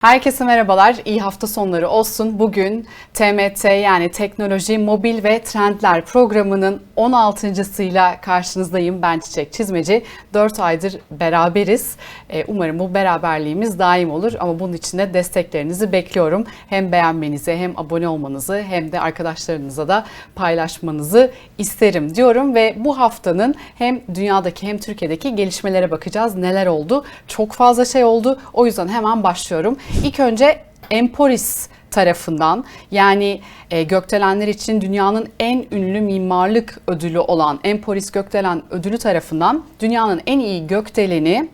Herkese merhabalar, iyi hafta sonları olsun. Bugün TMT yani Teknoloji, Mobil ve Trendler programının 16.sıyla karşınızdayım. Ben Çiçek Çizmeci. 4 aydır beraberiz. Ee, Umarım bu beraberliğimiz daim olur ama bunun için de desteklerinizi bekliyorum. Hem beğenmenizi hem abone olmanızı hem de arkadaşlarınıza da paylaşmanızı isterim diyorum ve bu haftanın hem dünyadaki hem Türkiye'deki gelişmelere bakacağız. Neler oldu? Çok fazla şey oldu. O yüzden hemen başlıyorum. İlk önce Emporis tarafından yani e, gökdelenler için dünyanın en ünlü mimarlık ödülü olan Emporis Gökdelen Ödülü tarafından dünyanın en iyi gökdeleni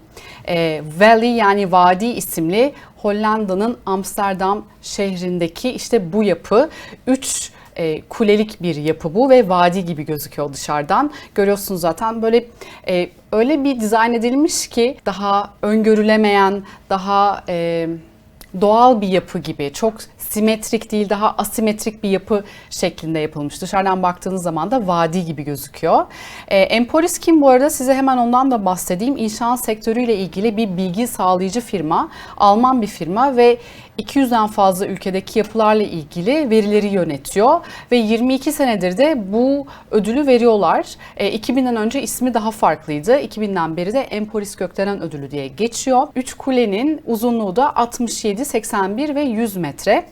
e, Valley yani Vadi isimli Hollanda'nın Amsterdam şehrindeki işte bu yapı 3 e, kulelik bir yapı bu ve vadi gibi gözüküyor dışarıdan. Görüyorsunuz zaten böyle e, öyle bir dizayn edilmiş ki daha öngörülemeyen, daha e, doğal bir yapı gibi çok simetrik değil daha asimetrik bir yapı şeklinde yapılmış. Dışarıdan baktığınız zaman da vadi gibi gözüküyor. E, Emporis kim bu arada size hemen ondan da bahsedeyim. İnşaat sektörüyle ilgili bir bilgi sağlayıcı firma. Alman bir firma ve 200'den fazla ülkedeki yapılarla ilgili verileri yönetiyor ve 22 senedir de bu ödülü veriyorlar. E, 2000'den önce ismi daha farklıydı. 2000'den beri de Emporis Gökdelen Ödülü diye geçiyor. 3 kulenin uzunluğu da 67, 81 ve 100 metre.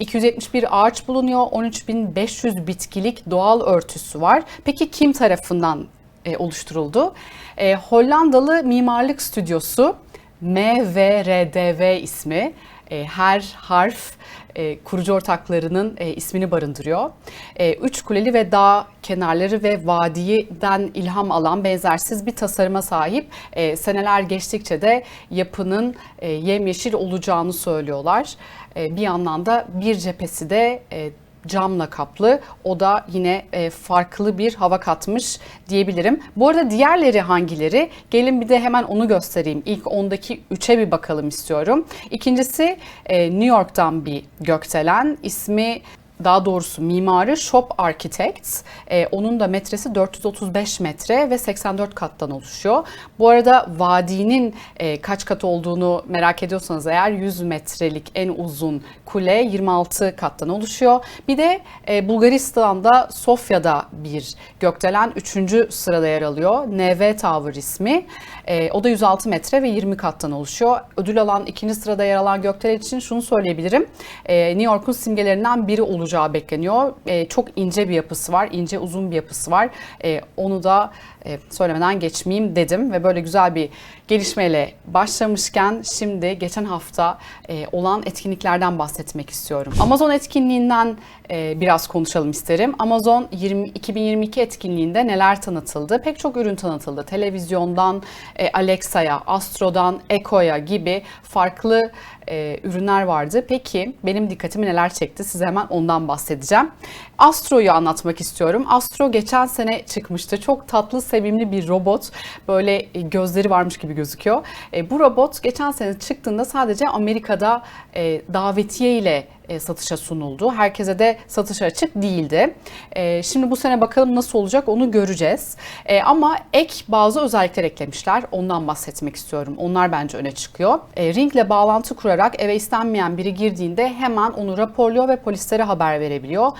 271 ağaç bulunuyor. 13.500 bitkilik doğal örtüsü var. Peki kim tarafından e, oluşturuldu? E, Hollandalı mimarlık stüdyosu MVRDV ismi e, her harf e, kurucu ortaklarının e, ismini barındırıyor. E, üç kuleli ve dağ kenarları ve vadiden ilham alan benzersiz bir tasarıma sahip. E, seneler geçtikçe de yapının e, yemyeşil olacağını söylüyorlar. E, bir yandan da bir cephesi de e, camla kaplı. O da yine e, farklı bir hava katmış diyebilirim. Bu arada diğerleri hangileri? Gelin bir de hemen onu göstereyim. İlk ondaki 3'e bir bakalım istiyorum. İkincisi e, New York'tan bir gökdelen. İsmi daha doğrusu mimarı Shop Architects. Ee, onun da metresi 435 metre ve 84 kattan oluşuyor. Bu arada vadinin e, kaç kat olduğunu merak ediyorsanız eğer 100 metrelik en uzun kule 26 kattan oluşuyor. Bir de e, Bulgaristan'da Sofya'da bir gökdelen 3. sırada yer alıyor. NV Tower ismi. E, o da 106 metre ve 20 kattan oluşuyor. Ödül alan ikinci sırada yer alan gökdelen için şunu söyleyebilirim. E, New York'un simgelerinden biri olacağı bekleniyor. E, çok ince bir yapısı var, ince uzun bir yapısı var. E, onu da e, söylemeden geçmeyeyim dedim ve böyle güzel bir gelişmeyle başlamışken şimdi geçen hafta e, olan etkinliklerden bahsetmek istiyorum. Amazon etkinliğinden e, biraz konuşalım isterim. Amazon 20, 2022 etkinliğinde neler tanıtıldı? Pek çok ürün tanıtıldı. Televizyondan e, Alexa'ya, Astro'dan Echo'ya gibi farklı e, ürünler vardı. Peki benim dikkatimi neler çekti? Size hemen ondan bahsedeceğim. Astro'yu anlatmak istiyorum. Astro geçen sene çıkmıştı. Çok tatlı, sevimli bir robot. Böyle e, gözleri varmış gibi gözüküyor. E, bu robot geçen sene çıktığında sadece Amerika'da e, davetiye ile e, satışa sunuldu. Herkese de satışa açık değildi. E, şimdi bu sene bakalım nasıl olacak onu göreceğiz. E, ama ek bazı özellikler eklemişler. Ondan bahsetmek istiyorum. Onlar bence öne çıkıyor. E, Ring'le bağlantı kurarak eve istenmeyen biri girdiğinde hemen onu raporluyor ve polislere haber verebiliyor.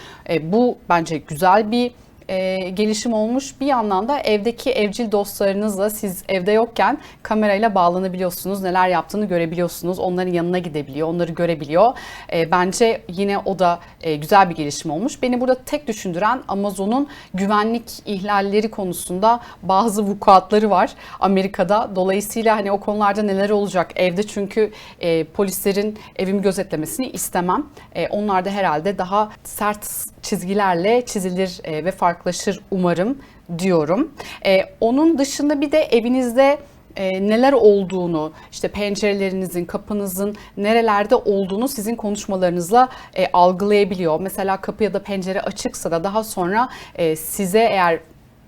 Bu bence güzel bir e, gelişim olmuş. Bir yandan da evdeki evcil dostlarınızla siz evde yokken kamerayla bağlanabiliyorsunuz. Neler yaptığını görebiliyorsunuz. Onların yanına gidebiliyor, onları görebiliyor. E, bence yine o da e, güzel bir gelişim olmuş. Beni burada tek düşündüren Amazon'un güvenlik ihlalleri konusunda bazı vukuatları var Amerika'da. Dolayısıyla hani o konularda neler olacak? Evde çünkü e, polislerin evimi gözetlemesini istemem. E, onlar da herhalde daha sert çizgilerle çizilir e, ve farklılaşır umarım diyorum. E, onun dışında bir de evinizde e, neler olduğunu, işte pencerelerinizin, kapınızın nerelerde olduğunu sizin konuşmalarınızla algılayabiliyor. Mesela kapı ya da pencere açıksa da daha sonra size eğer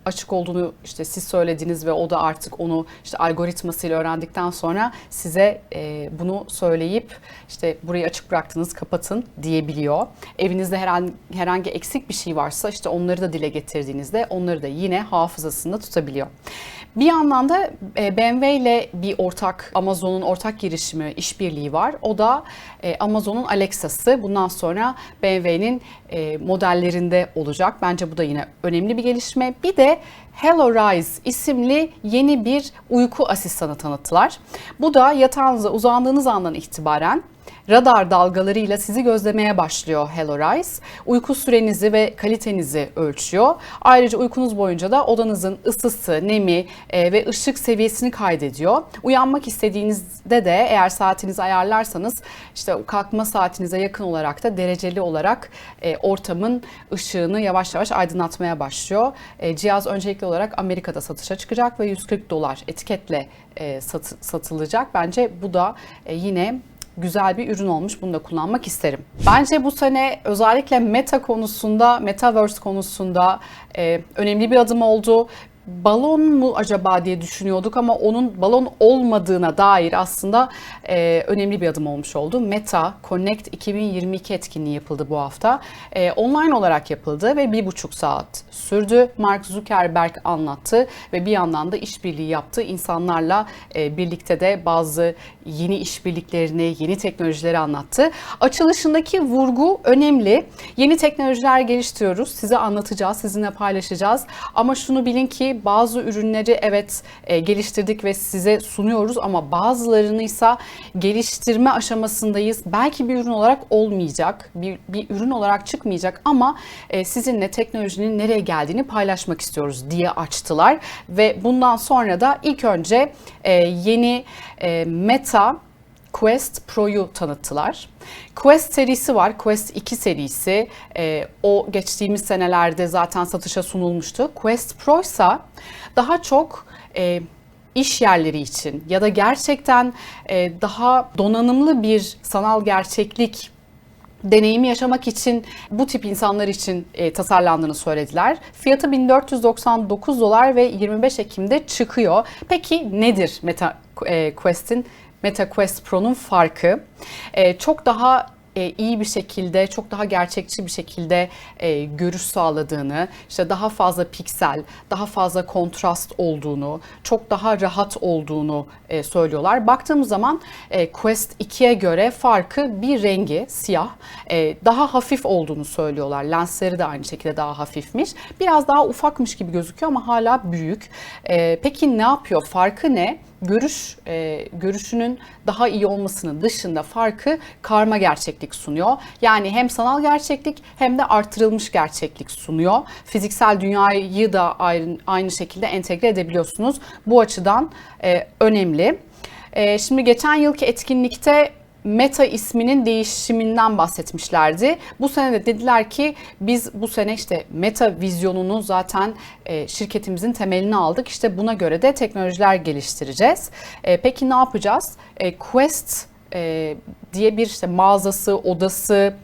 açık olduğunu işte siz söylediniz ve o da artık onu işte algoritmasıyla öğrendikten sonra size e, bunu söyleyip işte burayı açık bıraktınız kapatın diyebiliyor. Evinizde herhangi, herhangi eksik bir şey varsa işte onları da dile getirdiğinizde onları da yine hafızasında tutabiliyor. Bir yandan da e, BMW ile bir ortak Amazon'un ortak girişimi, işbirliği var. O da e, Amazon'un Alexa'sı. Bundan sonra BMW'nin e, modellerinde olacak. Bence bu da yine önemli bir gelişme. Bir de ve Hello Rise isimli yeni bir uyku asistanı tanıttılar. Bu da yatağınıza uzandığınız andan itibaren radar dalgalarıyla sizi gözlemeye başlıyor Hello Rise. Uyku sürenizi ve kalitenizi ölçüyor. Ayrıca uykunuz boyunca da odanızın ısısı, nemi e, ve ışık seviyesini kaydediyor. Uyanmak istediğinizde de eğer saatinizi ayarlarsanız işte kalkma saatinize yakın olarak da dereceli olarak e, ortamın ışığını yavaş yavaş aydınlatmaya başlıyor. E, cihaz öncelikli olarak Amerika'da satışa çıkacak ve 140 dolar etiketle e, satı, satılacak. Bence bu da e, yine güzel bir ürün olmuş. Bunu da kullanmak isterim. Bence bu sene özellikle meta konusunda, metaverse konusunda e, önemli bir adım oldu balon mu acaba diye düşünüyorduk ama onun balon olmadığına dair aslında e, önemli bir adım olmuş oldu. Meta Connect 2022 etkinliği yapıldı bu hafta. E, online olarak yapıldı ve bir buçuk saat sürdü. Mark Zuckerberg anlattı ve bir yandan da işbirliği yaptı. İnsanlarla e, birlikte de bazı yeni işbirliklerini, yeni teknolojileri anlattı. Açılışındaki vurgu önemli. Yeni teknolojiler geliştiriyoruz. Size anlatacağız, sizinle paylaşacağız. Ama şunu bilin ki bazı ürünleri evet e, geliştirdik ve size sunuyoruz ama bazılarını ise geliştirme aşamasındayız. Belki bir ürün olarak olmayacak, bir, bir ürün olarak çıkmayacak ama e, sizinle teknolojinin nereye geldiğini paylaşmak istiyoruz diye açtılar ve bundan sonra da ilk önce e, yeni e, Meta Quest Pro'yu tanıttılar. Quest serisi var. Quest 2 serisi. E, o geçtiğimiz senelerde zaten satışa sunulmuştu. Quest Pro ise daha çok e, iş yerleri için ya da gerçekten e, daha donanımlı bir sanal gerçeklik deneyimi yaşamak için bu tip insanlar için e, tasarlandığını söylediler. Fiyatı 1499 dolar ve 25 Ekim'de çıkıyor. Peki nedir Meta e, Quest'in Meta Quest Pro'nun farkı e, çok daha e, iyi bir şekilde, çok daha gerçekçi bir şekilde e, görüş sağladığını, işte daha fazla piksel, daha fazla kontrast olduğunu, çok daha rahat olduğunu e, söylüyorlar. Baktığımız zaman e, Quest 2'ye göre farkı bir rengi siyah, e, daha hafif olduğunu söylüyorlar. Lensleri de aynı şekilde daha hafifmiş. Biraz daha ufakmış gibi gözüküyor ama hala büyük. E, peki ne yapıyor? Farkı ne? Görüş e, görüşünün daha iyi olmasının dışında farkı karma gerçeklik sunuyor. Yani hem sanal gerçeklik hem de artırılmış gerçeklik sunuyor. Fiziksel dünyayı da aynı, aynı şekilde entegre edebiliyorsunuz. Bu açıdan e, önemli. E, şimdi geçen yılki etkinlikte Meta isminin değişiminden bahsetmişlerdi. Bu sene de dediler ki biz bu sene işte Meta vizyonunu zaten e, şirketimizin temelini aldık. İşte buna göre de teknolojiler geliştireceğiz. E, peki ne yapacağız? E, Quest diye bir işte mağazası, odası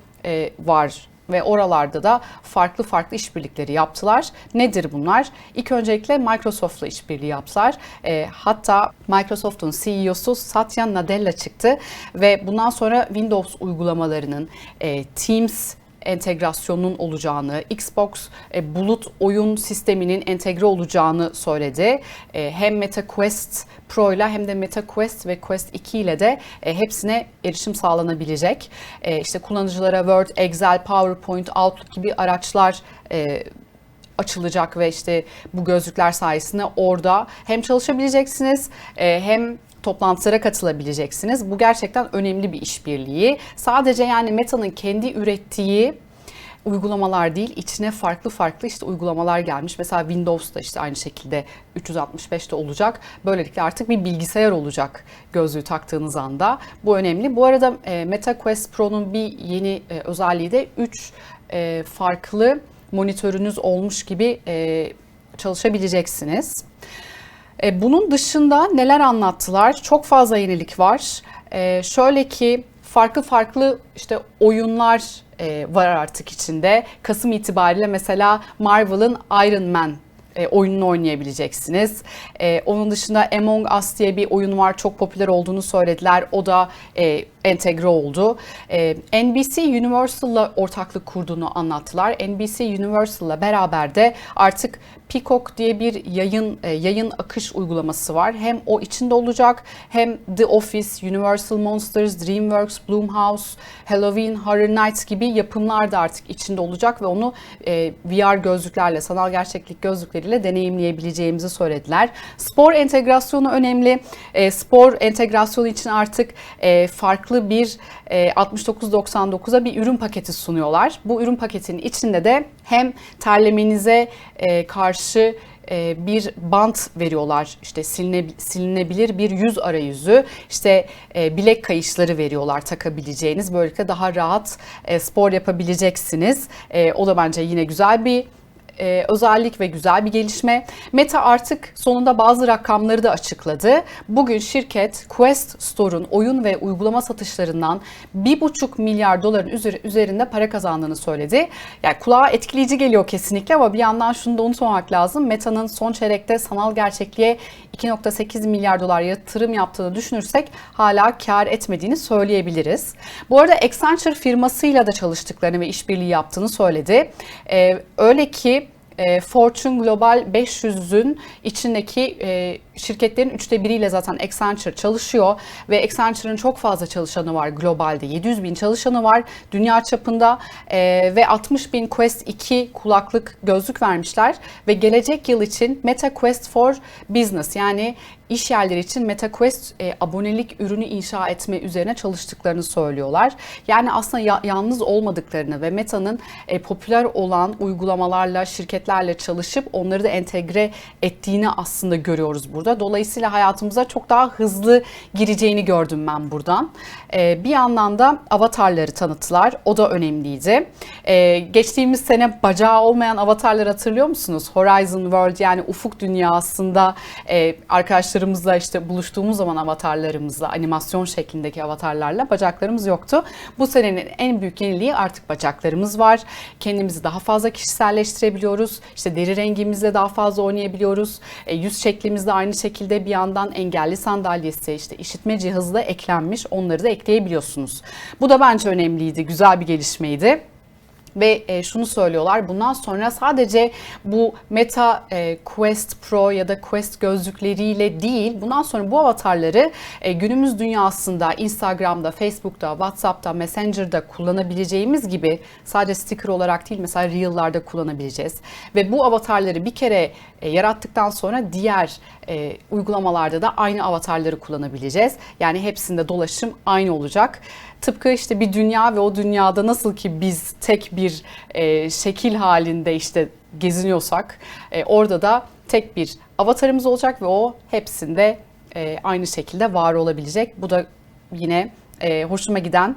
var ve oralarda da farklı farklı işbirlikleri yaptılar. Nedir bunlar? İlk öncelikle Microsoft'la işbirliği yaptılar. E, hatta Microsoft'un CEO'su Satya Nadella çıktı ve bundan sonra Windows uygulamalarının e, Teams entegrasyonunun olacağını, Xbox e, bulut oyun sisteminin entegre olacağını söyledi. E, hem Meta Quest Pro ile hem de Meta Quest ve Quest 2 ile de e, hepsine erişim sağlanabilecek. E, işte kullanıcılara Word, Excel, PowerPoint, Outlook gibi araçlar e, açılacak ve işte bu gözlükler sayesinde orada hem çalışabileceksiniz e, hem toplantılara katılabileceksiniz. Bu gerçekten önemli bir işbirliği. Sadece yani Meta'nın kendi ürettiği uygulamalar değil, içine farklı farklı işte uygulamalar gelmiş. Mesela Windows'da işte aynı şekilde 365'te olacak. Böylelikle artık bir bilgisayar olacak gözlüğü taktığınız anda. Bu önemli. Bu arada e, Meta Quest Pro'nun bir yeni e, özelliği de 3 e, farklı monitörünüz olmuş gibi çalışabileceksiniz. E, bunun dışında neler anlattılar? Çok fazla yenilik var. E, şöyle ki farklı farklı işte oyunlar e, var artık içinde. Kasım itibariyle mesela Marvel'ın Iron Man e, oyununu oynayabileceksiniz. E, onun dışında Among Us diye bir oyun var. Çok popüler olduğunu söylediler. O da e, entegre oldu. E, NBC Universal'la ortaklık kurduğunu anlattılar. NBC Universal'la beraber de artık Peacock diye bir yayın e, yayın akış uygulaması var. Hem o içinde olacak hem The Office, Universal Monsters, DreamWorks, Blumhouse, Halloween, Horror Nights gibi yapımlar da artık içinde olacak ve onu e, VR gözlüklerle, sanal gerçeklik gözlükleriyle deneyimleyebileceğimizi söylediler. Spor entegrasyonu önemli. E, spor entegrasyonu için artık e, farklı bir e, 69.99'a bir ürün paketi sunuyorlar. Bu ürün paketinin içinde de hem terlemenize e, karşı e, bir bant veriyorlar. İşte siline, silinebilir bir yüz arayüzü, işte e, bilek kayışları veriyorlar takabileceğiniz. Böylelikle daha rahat e, spor yapabileceksiniz. O da bence yine güzel bir e, özellik ve güzel bir gelişme. Meta artık sonunda bazı rakamları da açıkladı. Bugün şirket Quest Store'un oyun ve uygulama satışlarından 1,5 milyar doların üzerinde para kazandığını söyledi. Yani kulağa etkileyici geliyor kesinlikle ama bir yandan şunu da unutmamak lazım. Meta'nın son çeyrekte sanal gerçekliğe 2.8 milyar dolar yatırım yaptığını düşünürsek hala kar etmediğini söyleyebiliriz. Bu arada Accenture firmasıyla da çalıştıklarını ve işbirliği yaptığını söyledi. Ee, öyle ki Fortune Global 500'ün içindeki şirketlerin üçte biriyle zaten Accenture çalışıyor ve Accenture'ın çok fazla çalışanı var globalde. 700 bin çalışanı var dünya çapında e, ve 60 bin Quest 2 kulaklık gözlük vermişler ve gelecek yıl için Meta Quest for Business yani iş yerleri için MetaQuest e, abonelik ürünü inşa etme üzerine çalıştıklarını söylüyorlar. Yani aslında ya, yalnız olmadıklarını ve Meta'nın e, popüler olan uygulamalarla, şirketlerle çalışıp onları da entegre ettiğini aslında görüyoruz burada. Dolayısıyla hayatımıza çok daha hızlı gireceğini gördüm ben buradan. E, bir yandan da avatarları tanıttılar. O da önemliydi. E, geçtiğimiz sene bacağı olmayan avatarlar hatırlıyor musunuz? Horizon World yani ufuk dünyasında e, arkadaşlar arkadaşlarımızla işte buluştuğumuz zaman avatarlarımızla, animasyon şeklindeki avatarlarla bacaklarımız yoktu. Bu senenin en büyük yeniliği artık bacaklarımız var. Kendimizi daha fazla kişiselleştirebiliyoruz. İşte deri rengimizle daha fazla oynayabiliyoruz. E, yüz şeklimizde aynı şekilde bir yandan engelli sandalyesi, işte işitme cihazı da eklenmiş. Onları da ekleyebiliyorsunuz. Bu da bence önemliydi, güzel bir gelişmeydi ve e, şunu söylüyorlar bundan sonra sadece bu Meta e, Quest Pro ya da Quest gözlükleriyle değil bundan sonra bu avatarları e, günümüz dünyasında Instagram'da, Facebook'ta, WhatsApp'ta, Messenger'da kullanabileceğimiz gibi sadece sticker olarak değil mesela Reel'larda kullanabileceğiz. Ve bu avatarları bir kere yarattıktan sonra diğer e, uygulamalarda da aynı avatarları kullanabileceğiz. Yani hepsinde dolaşım aynı olacak. Tıpkı işte bir dünya ve o dünyada nasıl ki biz tek bir e, şekil halinde işte geziniyorsak e, orada da tek bir avatarımız olacak ve o hepsinde e, aynı şekilde var olabilecek. Bu da yine e, hoşuma giden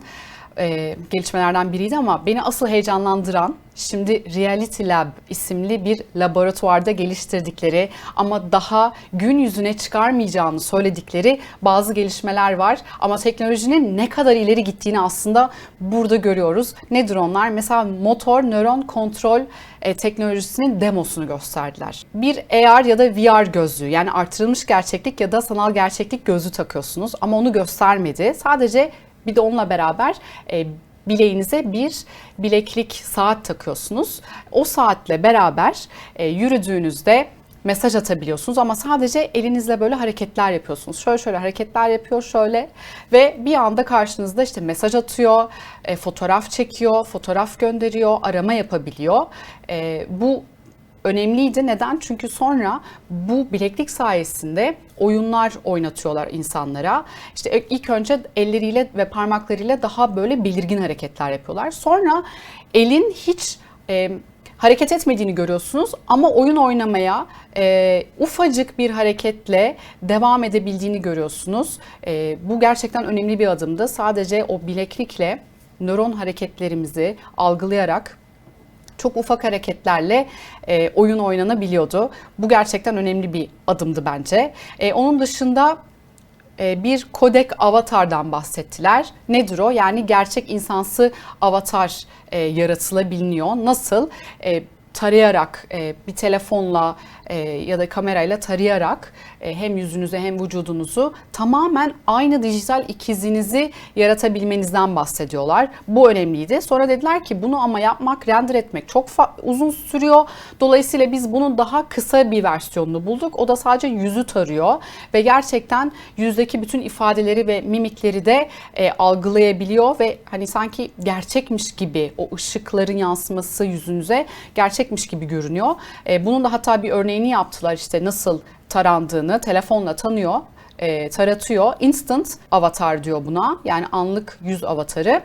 e, gelişmelerden biriydi ama beni asıl heyecanlandıran şimdi Reality Lab isimli bir laboratuvarda geliştirdikleri ama daha gün yüzüne çıkarmayacağını söyledikleri bazı gelişmeler var. Ama teknolojinin ne kadar ileri gittiğini aslında burada görüyoruz. Nedir onlar? Mesela motor nöron kontrol e, teknolojisinin demosunu gösterdiler. Bir AR ya da VR gözlüğü yani artırılmış gerçeklik ya da sanal gerçeklik gözlüğü takıyorsunuz ama onu göstermedi. Sadece bir de onunla beraber e, bileğinize bir bileklik saat takıyorsunuz. O saatle beraber e, yürüdüğünüzde mesaj atabiliyorsunuz ama sadece elinizle böyle hareketler yapıyorsunuz. Şöyle şöyle hareketler yapıyor şöyle ve bir anda karşınızda işte mesaj atıyor, e, fotoğraf çekiyor, fotoğraf gönderiyor, arama yapabiliyor. E, bu önemliydi. Neden? Çünkü sonra bu bileklik sayesinde oyunlar oynatıyorlar insanlara. İşte ilk önce elleriyle ve parmaklarıyla daha böyle belirgin hareketler yapıyorlar. Sonra elin hiç e, hareket etmediğini görüyorsunuz ama oyun oynamaya e, ufacık bir hareketle devam edebildiğini görüyorsunuz. E, bu gerçekten önemli bir adımdı. Sadece o bileklikle nöron hareketlerimizi algılayarak çok ufak hareketlerle e, oyun oynanabiliyordu. Bu gerçekten önemli bir adımdı bence. E, onun dışında e, bir kodek avatardan bahsettiler. Nedir o? Yani gerçek insansı avatar e, yaratılabiliyor. Nasıl? E, tarayarak e, bir telefonla e, ya da kamerayla tarayarak hem yüzünüzü hem vücudunuzu tamamen aynı dijital ikizinizi yaratabilmenizden bahsediyorlar. Bu önemliydi. Sonra dediler ki bunu ama yapmak, render etmek çok uzun sürüyor. Dolayısıyla biz bunun daha kısa bir versiyonunu bulduk. O da sadece yüzü tarıyor ve gerçekten yüzdeki bütün ifadeleri ve mimikleri de e, algılayabiliyor ve hani sanki gerçekmiş gibi o ışıkların yansıması yüzünüze gerçekmiş gibi görünüyor. E, bunun da hatta bir örneğini yaptılar işte nasıl tarandığını telefonla tanıyor e, taratıyor. Instant avatar diyor buna. Yani anlık yüz avatarı.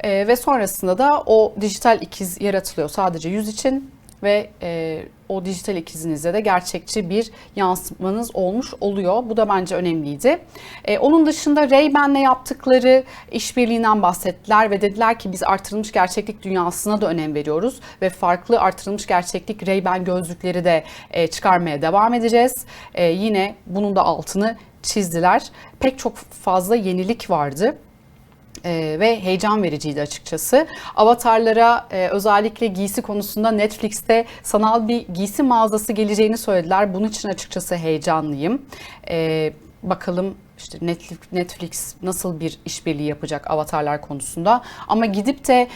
E, ve sonrasında da o dijital ikiz yaratılıyor sadece yüz için ve e, o dijital ikizinizde de gerçekçi bir yansımanız olmuş oluyor. Bu da bence önemliydi. E, onun dışında Ray-Ban'le yaptıkları işbirliğinden bahsettiler ve dediler ki biz artırılmış gerçeklik dünyasına da önem veriyoruz ve farklı artırılmış gerçeklik Ray-Ban gözlükleri de e, çıkarmaya devam edeceğiz. E, yine bunun da altını çizdiler. Pek çok fazla yenilik vardı e, ve heyecan vericiydi açıkçası. Avatarlara e, özellikle giysi konusunda Netflix'te sanal bir giysi mağazası geleceğini söylediler. Bunun için açıkçası heyecanlıyım. E, bakalım işte Netflix nasıl bir işbirliği yapacak avatarlar konusunda. Ama gidip de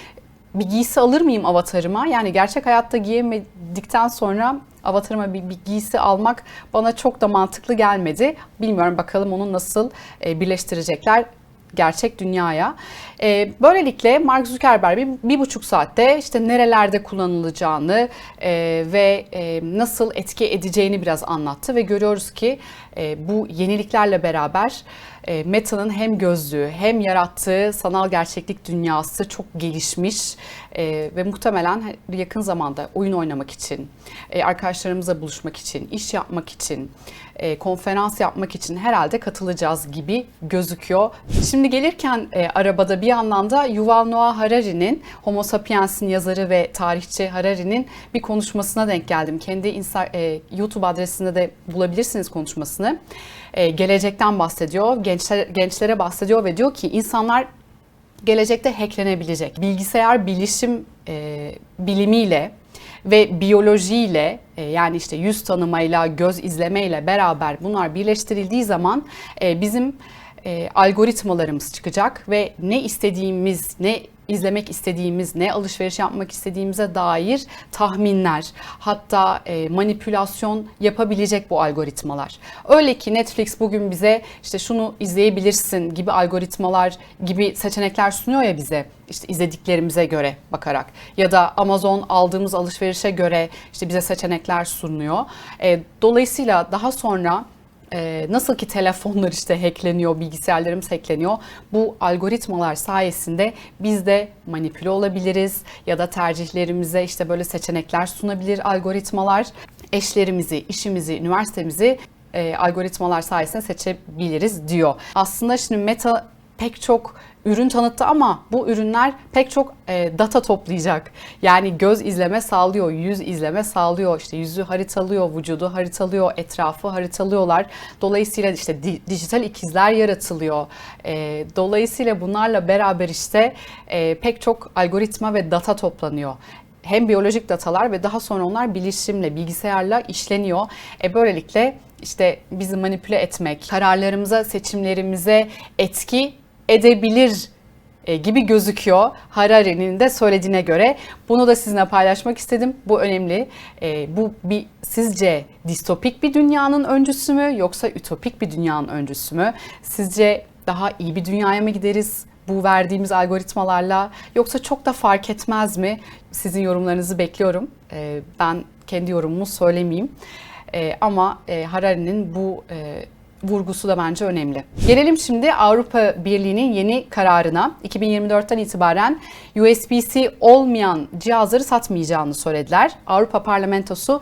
bir giysi alır mıyım avatarıma? Yani gerçek hayatta giyemedikten sonra avatarıma bir, bir giysi almak bana çok da mantıklı gelmedi. Bilmiyorum bakalım onu nasıl e, birleştirecekler gerçek dünyaya. E, böylelikle Mark Zuckerberg bir, bir buçuk saatte işte nerelerde kullanılacağını e, ve e, nasıl etki edeceğini biraz anlattı ve görüyoruz ki e, bu yeniliklerle beraber e, Meta'nın hem gözlüğü hem yarattığı sanal gerçeklik dünyası çok gelişmiş e, ve muhtemelen yakın zamanda oyun oynamak için, e, arkadaşlarımızla buluşmak için, iş yapmak için, e, konferans yapmak için herhalde katılacağız gibi gözüküyor. Şimdi gelirken e, arabada bir yandan da Yuval Noah Harari'nin Homo Sapiens'in yazarı ve tarihçi Harari'nin bir konuşmasına denk geldim. Kendi Insta, e, YouTube adresinde de bulabilirsiniz konuşmasını. E, gelecekten bahsediyor, gençler, gençlere bahsediyor ve diyor ki insanlar gelecekte hacklenebilecek. Bilgisayar bilişim e, bilimiyle ve biyolojiyle e, yani işte yüz tanımayla, göz izlemeyle beraber bunlar birleştirildiği zaman e, bizim e, algoritmalarımız çıkacak ve ne istediğimiz, ne izlemek istediğimiz, ne alışveriş yapmak istediğimize dair tahminler, hatta e, manipülasyon yapabilecek bu algoritmalar. Öyle ki Netflix bugün bize işte şunu izleyebilirsin gibi algoritmalar gibi seçenekler sunuyor ya bize. işte izlediklerimize göre bakarak ya da Amazon aldığımız alışverişe göre işte bize seçenekler sunuyor. E, dolayısıyla daha sonra e, nasıl ki telefonlar işte hackleniyor, bilgisayarlarımız hackleniyor. Bu algoritmalar sayesinde biz de manipüle olabiliriz ya da tercihlerimize işte böyle seçenekler sunabilir algoritmalar. Eşlerimizi, işimizi, üniversitemizi e, algoritmalar sayesinde seçebiliriz diyor. Aslında şimdi Meta pek çok ürün tanıttı ama bu ürünler pek çok e, data toplayacak. Yani göz izleme sağlıyor, yüz izleme sağlıyor, işte yüzü haritalıyor, vücudu haritalıyor, etrafı haritalıyorlar. Dolayısıyla işte di, dijital ikizler yaratılıyor. E, dolayısıyla bunlarla beraber işte e, pek çok algoritma ve data toplanıyor hem biyolojik datalar ve daha sonra onlar bilişimle, bilgisayarla işleniyor. E böylelikle işte bizi manipüle etmek, kararlarımıza, seçimlerimize etki edebilir e, gibi gözüküyor Harari'nin de söylediğine göre. Bunu da sizinle paylaşmak istedim. Bu önemli. E, bu bir sizce distopik bir dünyanın öncüsü mü yoksa ütopik bir dünyanın öncüsü mü? Sizce daha iyi bir dünyaya mı gideriz? bu verdiğimiz algoritmalarla yoksa çok da fark etmez mi? Sizin yorumlarınızı bekliyorum. E, ben kendi yorumumu söylemeyeyim. Ama Harari'nin bu vurgusu da bence önemli. Gelelim şimdi Avrupa Birliği'nin yeni kararına. 2024'ten itibaren USB-C olmayan cihazları satmayacağını söylediler. Avrupa Parlamentosu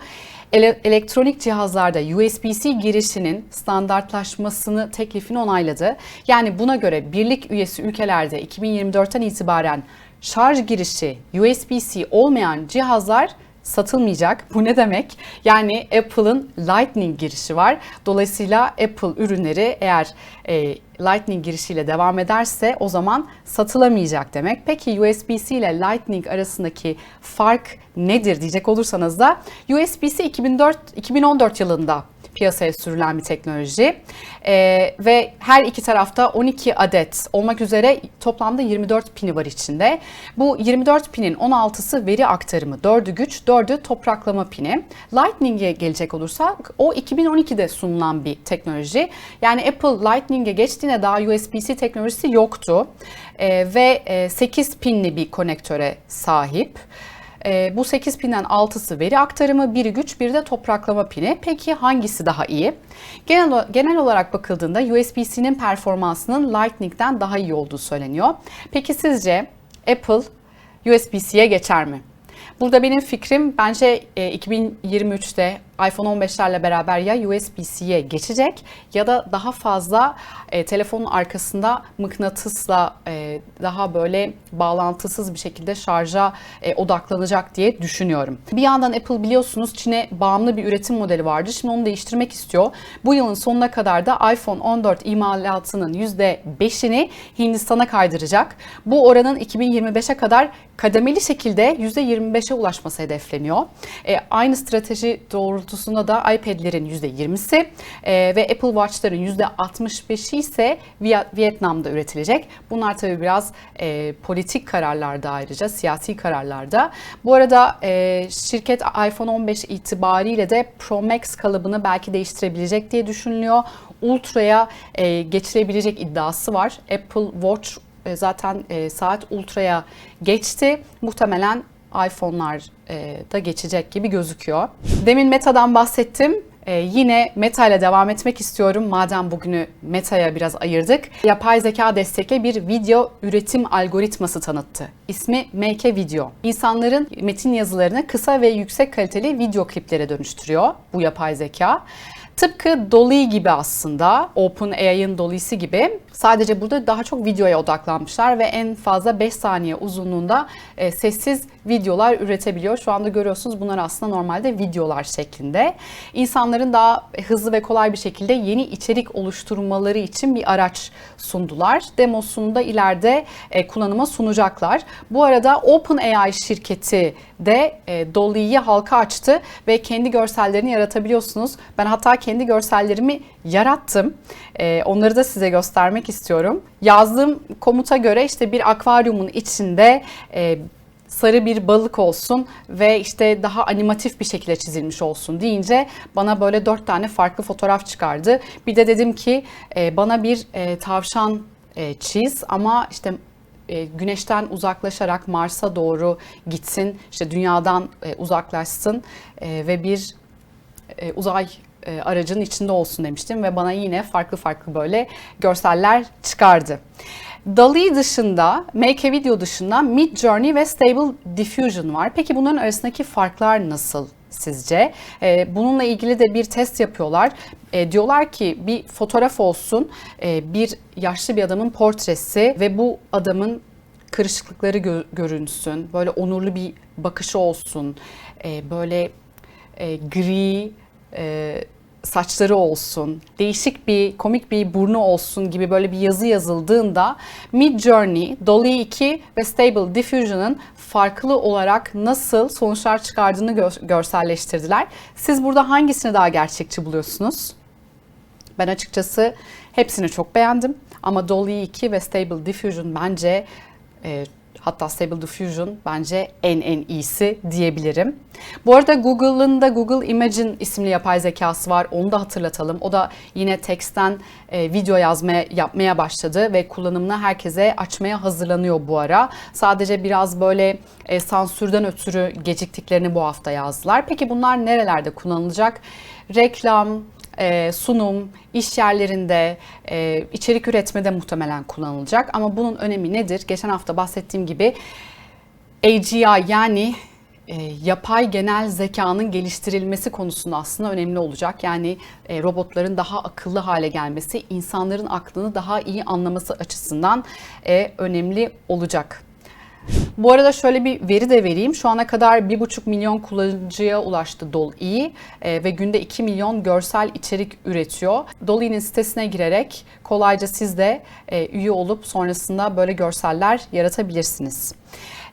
ele- elektronik cihazlarda USB-C girişinin standartlaşmasını teklifini onayladı. Yani buna göre birlik üyesi ülkelerde 2024'ten itibaren şarj girişi USB-C olmayan cihazlar satılmayacak. Bu ne demek? Yani Apple'ın Lightning girişi var. Dolayısıyla Apple ürünleri eğer e, Lightning girişiyle devam ederse o zaman satılamayacak demek. Peki USB-C ile Lightning arasındaki fark nedir diyecek olursanız da USB-C 2004 2014 yılında piyasaya sürülen bir teknoloji ee, ve her iki tarafta 12 adet olmak üzere toplamda 24 pini var içinde. Bu 24 pinin 16'sı veri aktarımı, 4'ü güç, 4'ü topraklama pini. Lightning'e gelecek olursak o 2012'de sunulan bir teknoloji. Yani Apple Lightning'e geçtiğinde daha USB-C teknolojisi yoktu ee, ve e, 8 pinli bir konektöre sahip. E, bu 8 pinden 6'sı veri aktarımı, biri güç, biri de topraklama pini. Peki hangisi daha iyi? Genel, genel olarak bakıldığında USB-C'nin performansının Lightning'den daha iyi olduğu söyleniyor. Peki sizce Apple USB-C'ye geçer mi? Burada benim fikrim bence 2023'te iPhone 15'lerle beraber ya USB-C'ye geçecek ya da daha fazla e, telefonun arkasında mıknatısla e, daha böyle bağlantısız bir şekilde şarja e, odaklanacak diye düşünüyorum. Bir yandan Apple biliyorsunuz Çin'e bağımlı bir üretim modeli vardı. Şimdi onu değiştirmek istiyor. Bu yılın sonuna kadar da iPhone 14 imalatının %5'ini Hindistan'a kaydıracak. Bu oranın 2025'e kadar kademeli şekilde %25'e ulaşması hedefleniyor. E, aynı strateji doğrultusunda da iPad'lerin %20'si e, ve Apple Watch'ların %65'i ise Vietnam'da üretilecek. Bunlar tabii biraz e, politik kararlarda ayrıca, siyasi kararlarda. Bu arada e, şirket iPhone 15 itibariyle de Pro Max kalıbını belki değiştirebilecek diye düşünülüyor. Ultra'ya e, geçirebilecek iddiası var. Apple Watch e, zaten e, saat Ultra'ya geçti. Muhtemelen iPhone'lar e, da geçecek gibi gözüküyor. Demin Meta'dan bahsettim. Ee, yine Meta ile devam etmek istiyorum. Madem bugünü Meta'ya biraz ayırdık. Yapay zeka destekli bir video üretim algoritması tanıttı. İsmi Make Video. İnsanların metin yazılarını kısa ve yüksek kaliteli video kliplere dönüştürüyor bu yapay zeka. Tıpkı Dolly gibi aslında, OpenAI'ın Dolly'si gibi. Sadece burada daha çok videoya odaklanmışlar ve en fazla 5 saniye uzunluğunda e, sessiz videolar üretebiliyor. Şu anda görüyorsunuz bunlar aslında normalde videolar şeklinde. İnsanların daha hızlı ve kolay bir şekilde yeni içerik oluşturmaları için bir araç sundular. Demosunu da ileride e, kullanıma sunacaklar. Bu arada OpenAI şirketi de e, Dolly'yi halka açtı ve kendi görsellerini yaratabiliyorsunuz. Ben hatta kendi görsellerimi yarattım. E, onları da size göstermek istiyorum. Yazdığım komuta göre işte bir akvaryumun içinde e, sarı bir balık olsun ve işte daha animatif bir şekilde çizilmiş olsun deyince bana böyle dört tane farklı fotoğraf çıkardı. Bir de dedim ki e, bana bir e, tavşan e, çiz ama işte e, güneşten uzaklaşarak Mars'a doğru gitsin, işte dünyadan e, uzaklaşsın e, ve bir e, uzay e, aracın içinde olsun demiştim ve bana yine farklı farklı böyle görseller çıkardı. DALL-E dışında, Make a Video dışında Mid Journey ve Stable Diffusion var. Peki bunların arasındaki farklar nasıl sizce? Ee, bununla ilgili de bir test yapıyorlar. E, diyorlar ki bir fotoğraf olsun, e, bir yaşlı bir adamın portresi ve bu adamın kırışıklıkları gö- görünsün. Böyle onurlu bir bakışı olsun. E, böyle e, gri, e, saçları olsun, değişik bir komik bir burnu olsun gibi böyle bir yazı yazıldığında Mid Journey, Dolly 2 ve Stable Diffusion'ın farklı olarak nasıl sonuçlar çıkardığını gö- görselleştirdiler. Siz burada hangisini daha gerçekçi buluyorsunuz? Ben açıkçası hepsini çok beğendim ama Dolly 2 ve Stable Diffusion bence e, Hatta Stable Diffusion bence en en iyisi diyebilirim. Bu arada Google'ın da Google Imagine isimli yapay zekası var. Onu da hatırlatalım. O da yine teksten e, video yazmaya yapmaya başladı ve kullanımını herkese açmaya hazırlanıyor bu ara. Sadece biraz böyle e, sansürden ötürü geciktiklerini bu hafta yazdılar. Peki bunlar nerelerde kullanılacak? Reklam, e, sunum, iş yerlerinde, e, içerik üretmede muhtemelen kullanılacak. Ama bunun önemi nedir? Geçen hafta bahsettiğim gibi AGI yani e, yapay genel zekanın geliştirilmesi konusunda aslında önemli olacak. Yani e, robotların daha akıllı hale gelmesi, insanların aklını daha iyi anlaması açısından e, önemli olacak. Bu arada şöyle bir veri de vereyim. Şu ana kadar 1,5 milyon kullanıcıya ulaştı Dol.i e, ve günde 2 milyon görsel içerik üretiyor. Dol.i'nin sitesine girerek kolayca siz de e, üye olup sonrasında böyle görseller yaratabilirsiniz.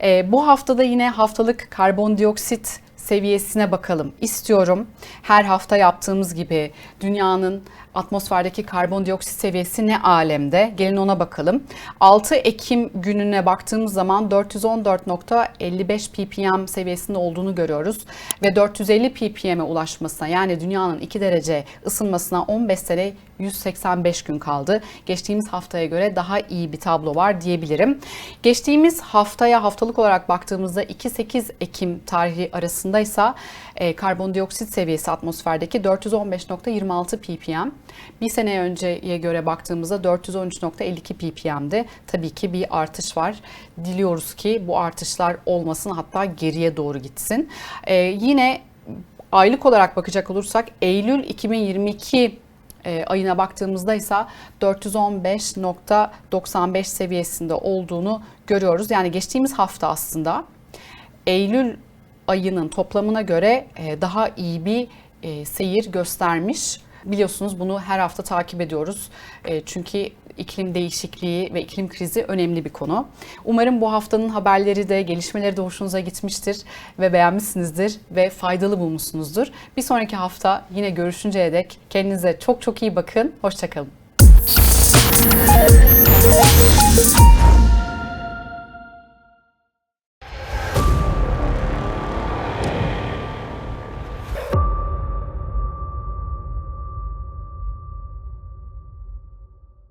E, bu haftada yine haftalık karbondioksit seviyesine bakalım istiyorum. Her hafta yaptığımız gibi dünyanın atmosferdeki karbondioksit seviyesi ne alemde? Gelin ona bakalım. 6 Ekim gününe baktığımız zaman 414.55 ppm seviyesinde olduğunu görüyoruz ve 450 ppm'e ulaşmasına yani dünyanın 2 derece ısınmasına 15 sene 185 gün kaldı. Geçtiğimiz haftaya göre daha iyi bir tablo var diyebilirim. Geçtiğimiz haftaya haftalık olarak baktığımızda 2-8 Ekim tarihi arasındaysa e, karbondioksit seviyesi atmosferdeki 415.26 ppm. Bir sene önceye göre baktığımızda 413.52 ppm'di. Tabii ki bir artış var. Diliyoruz ki bu artışlar olmasın hatta geriye doğru gitsin. E, yine aylık olarak bakacak olursak Eylül 2022 e, ayına baktığımızda ise 415.95 seviyesinde olduğunu görüyoruz. Yani geçtiğimiz hafta aslında Eylül ayının toplamına göre e, daha iyi bir e, seyir göstermiş. Biliyorsunuz bunu her hafta takip ediyoruz. E, çünkü iklim değişikliği ve iklim krizi önemli bir konu. Umarım bu haftanın haberleri de gelişmeleri de hoşunuza gitmiştir ve beğenmişsinizdir ve faydalı bulmuşsunuzdur. Bir sonraki hafta yine görüşünceye dek kendinize çok çok iyi bakın. Hoşçakalın.